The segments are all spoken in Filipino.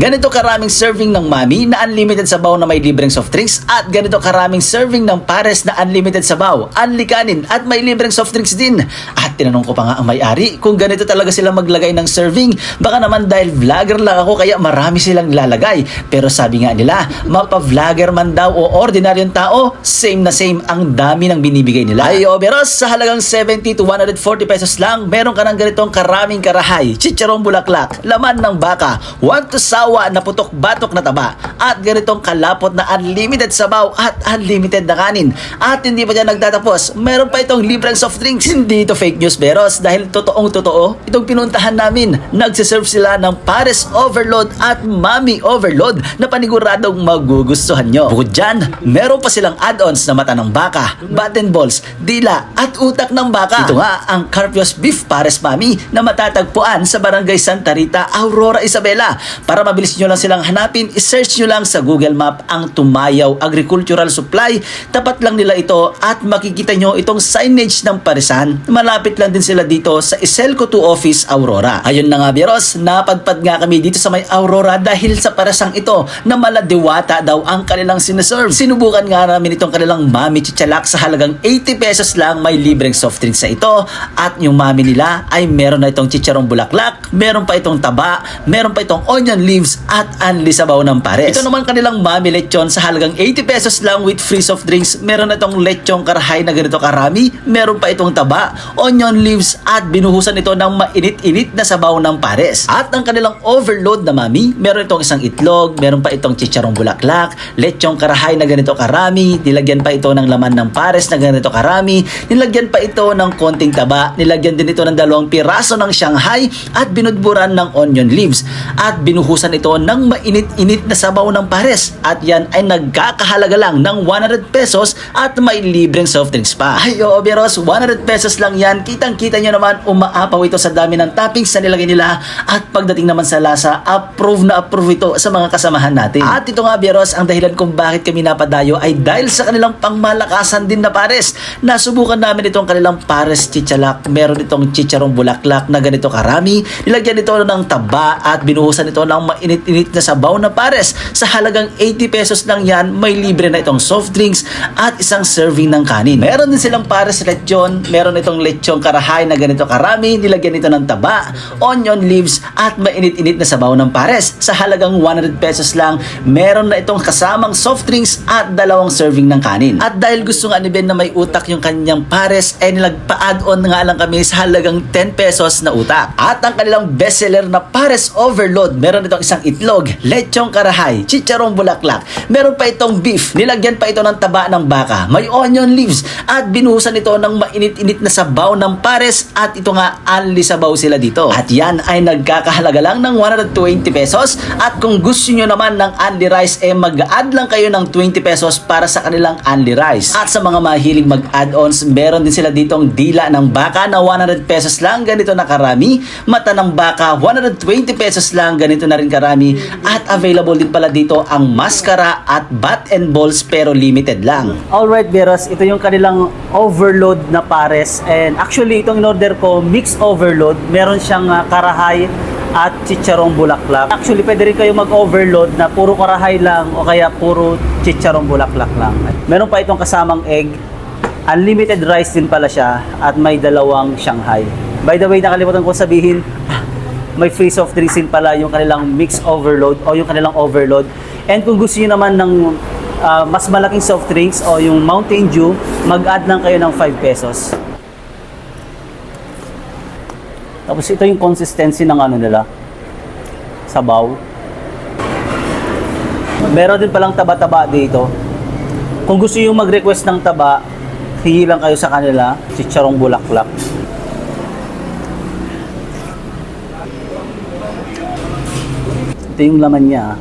Ganito karaming serving ng mami na unlimited sabaw na may libreng soft drinks at ganito karaming serving ng pares na unlimited sabaw, unli kanin at may libreng soft drinks din. At tinanong ko pa nga ang may-ari kung ganito talaga sila maglagay ng serving. Baka naman dahil vlogger lang ako kaya marami silang lalagay. Pero sabi nga nila, mapa-vlogger man daw o ordinaryong tao, same na same ang dami ng binibigay nila. Ay, overos, sa halagang 70 to 140 pesos lang, meron ka ng ganitong karaming karahay, chicharong bulaklak, laman ng baka, one to sawa na putok batok na taba, at ganitong kalapot na unlimited sabaw at unlimited na kanin. At hindi pa dyan nagtatapos, meron pa itong libreng soft drinks. Hindi ito fake news, Beros, dahil totoong totoo, itong pinuntahan namin, nagsiserve sila ng Pares Overload at Mami Overload na paniguradong magugustuhan nyo. Bukod dyan, meron pa silang add-ons na mata ng baka, button balls, dila at utak ng baka. Ito nga ang Carpios Beef Pares Mami na matatagpuan sa Barangay Santa Rita, Aurora, Isabela. Para mabilis nyo lang silang hanapin, isearch nyo lang sa Google Map ang Tumayaw Agricultural Supply. Tapat lang nila ito at makikita nyo itong signage ng Parisan. Malapit lang din sila dito sa Iselco 2 Office, Aurora. Ayun na nga, Biros, napadpad nga kami dito sa may Aurora dahil sa parasang ito na maladiwata daw ang kanilang sineserve. Sinubukan nga namin itong kanilang mami chichalak sa halagang 80 pesos lang may libreng soft drinks sa ito at yung mami nila ay meron na itong chicharong bulaklak, meron pa itong taba, meron pa itong onion leaves at anli sabaw ng pares. Ito naman kanilang mami lechon sa halagang 80 pesos lang with free soft drinks. Meron na itong lechong karahay na ganito karami, meron pa itong taba, onion leaves at binuhusan ito ng mainit-init na sabaw ng pares. At ang kanilang overload na mami, meron itong isang itlog, meron pa itong chicharong bulaklak, lechong karahay na ganito karami, nilagyan pa ito ng laman ng pares na ganito karami, nilagyan pa ito ng konting taba, nilagyan din ito ng dalawang piraso ng Shanghai at binudburan ng onion leaves at binuhusan ito ng mainit-init na sabaw ng pares at yan ay nagkakahalaga lang ng 100 pesos at may libreng soft drinks pa. Ay oo, Beros, 100 pesos lang yan. Kitang-kita nyo naman umaapaw ito sa dami ng toppings na nilagay nila at pagdating naman sa lasa, approve na approve ito sa mga kasamahan natin. At ito nga, Beros, ang dahilan kung bakit kami napadayo ay dahil sa kanilang pangmalakasan din na pares. Nasubukan namin itong kanilang pares chichalak. Meron itong chicharong bulaklak na ganito karami. Nilagyan ito ng taba at binuhusan ito ng mainit-init na sabaw na pares. Sa halagang 80 pesos lang yan, may libre na itong soft drinks at isang serving ng kanin. Meron din silang pares lechon, meron itong lechong karahay na ganito karami, nilagyan ito ng taba, onion leaves at mainit-init na sabaw ng pares. Sa halagang 100 pesos lang, meron na itong kasamang soft drinks at dalawang serving ng kanin. At dahil gusto nga ni Ben na may utak yung kanyang pares, eh nilagpa-add on nga lang kami sa halagang 10 pesos na utak. At ang kanilang bestseller na pares overload, meron itong isang itlog, lechong karahay, chicharong bulaklak, meron pa itong beef, nilagyan pa ito ng taba ng baka, may onion leaves, at binuhusan ito ng mainit-init na sabaw ng pares at ito nga anli sabaw sila dito. At yan ay nagkakahalaga lang ng 120 pesos at kung gusto nyo naman ng anli rice eh mag-add lang kayo ng 20 pesos para sa kanilang anli rice. At sa mga mahilig mag-add-ons, meron din sila ditong dila ng baka na 100 pesos lang, ganito na karami, mata ng baka 120 pesos lang, ganito na rin karami at available din pala dito ang maskara at bat and balls pero limited lang. Alright, Beros, ito yung kanilang overload na pares and actually itong in-order ko mix overload, meron siyang ah, karahay at chicharong bulaklak. Actually, pwede rin kayo mag-overload na puro karahay lang o kaya puro chicharong bulaklak lang. Meron pa itong kasamang egg. Unlimited rice din pala siya at may dalawang Shanghai. By the way, nakalimutan ko sabihin, may free soft din pala yung kanilang mix overload o yung kanilang overload. And kung gusto niyo naman ng ah, mas malaking soft drinks o yung Mountain Dew, mag-add lang kayo ng 5 pesos. Tapos ito yung consistency ng ano nila. Sabaw. Meron din palang taba-taba dito. Kung gusto yung mag-request ng taba, hingi kayo sa kanila, chicharong bulaklak. Ito yung laman niya.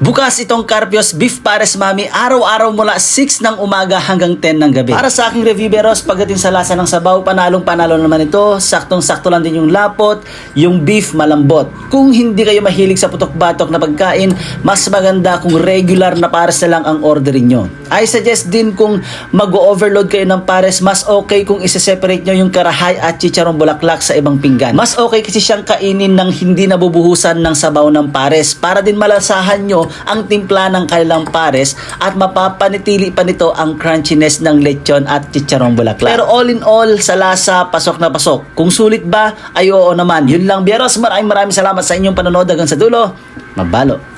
Bukas itong Carpios Beef Pares Mami araw-araw mula 6 ng umaga hanggang 10 ng gabi. Para sa aking review Beros, pagdating sa lasa ng sabaw, panalong panalo naman ito. Saktong-sakto lang din yung lapot, yung beef malambot. Kung hindi kayo mahilig sa putok-batok na pagkain, mas maganda kung regular na pares lang ang ordering nyo. I suggest din kung mag-overload kayo ng pares, mas okay kung isa-separate nyo yung karahay at chicharong bulaklak sa ibang pinggan. Mas okay kasi siyang kainin ng hindi nabubuhusan ng sabaw ng pares para din malasahan nyo ang timpla ng kanilang pares at mapapanitili pa nito ang crunchiness ng lechon at chicharong bulaklak. Pero all in all, sa lasa, pasok na pasok. Kung sulit ba, ay oo naman. Yun lang, Bieros. Maraming maraming salamat sa inyong panonood hanggang sa dulo. Mabalo.